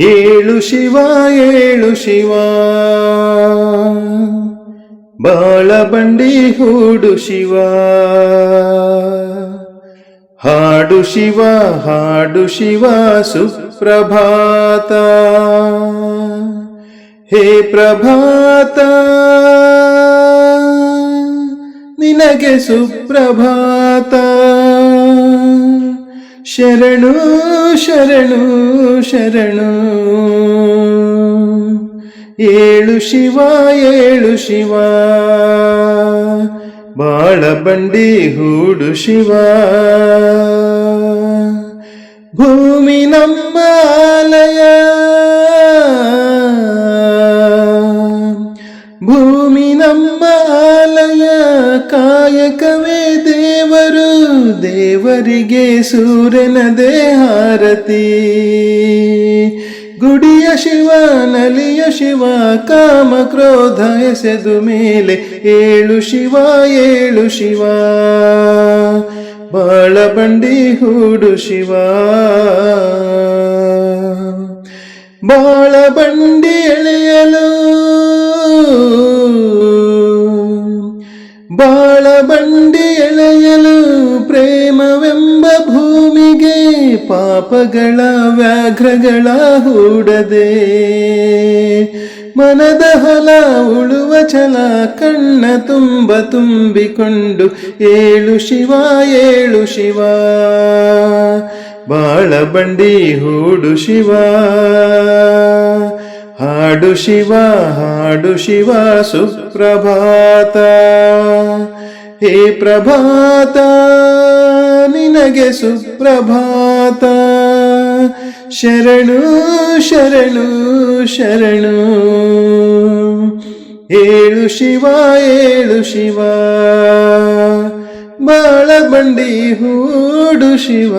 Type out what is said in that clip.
ಏಳು ಶಿವ ಏಳು ಶಿವ. ಬಾಳಬಂಡಿ ಹೂಡು ಶಿವ. ಹಾಡು ಶಿವ ಹಾಡು ಶಿವ, ಸುಪ್ರಭಾತ. ಹೇ ಪ್ರಭಾತ, ನಿನಗೆ ಸುಪ್ರಭಾತ. ಶರಣು ಶರಣು ಶರಣು. ಏಳು ಶಿವ ಏಳು ಶಿವ. ಬಾಳ ಬಂಡಿ ಹೂಡು ಶಿವ. ಭೂಮಿ ನಮ್ಮ ಆಲಯ ಭೂಮಿ ನಮ್ಮ ಆಲಯ ಕಾಯಕವೇ ದೇವರು ದೇವರಿಗೆ ಸೂರ್ಯನ ದೇಹಾರತಿ. ಗುಡಿಯ ಶಿವ, ನಲಿಯ ಶಿವ, ಕಾಮ ಕ್ರೋಧ ಎಸೆದು ಮೇಲೆ ಏಳು ಶಿವ ಏಳು ಶಿವ. ಬಾಳ ಬಂಡಿ ಹೂಡು ಶಿವ. ಬಾಳ ಬಂಡಿ ಎಳೆಯಲು ಪಾಪಗಳ ವ್ಯಾಘ್ರಗಳ ಹೂಡದೆ, ಮನದ ಹೊಲ ಉಳುವ ಛಲ ಕಣ್ಣ ತುಂಬ ತುಂಬಿಕೊಂಡು, ಏಳು ಶಿವ ಏಳು ಶಿವ, ಬಾಳ ಬಂಡಿ ಹೂಡು ಶಿವ, ಹಾಡು ಶಿವ ಹಾಡು ಶಿವ ಸುಪ್ರಭಾತ. ಹೇ ಪ್ರಭಾತ, ನಿನಗೆ ಸುಪ್ರಭಾತ. ಶರಣು ಶರಣು ಶರಣು. ಏಳು ಶಿವ ಏಳು ಶಿವ. ಬಾಳ ಬಂಡಿ ಹೂಡು ಶಿವ.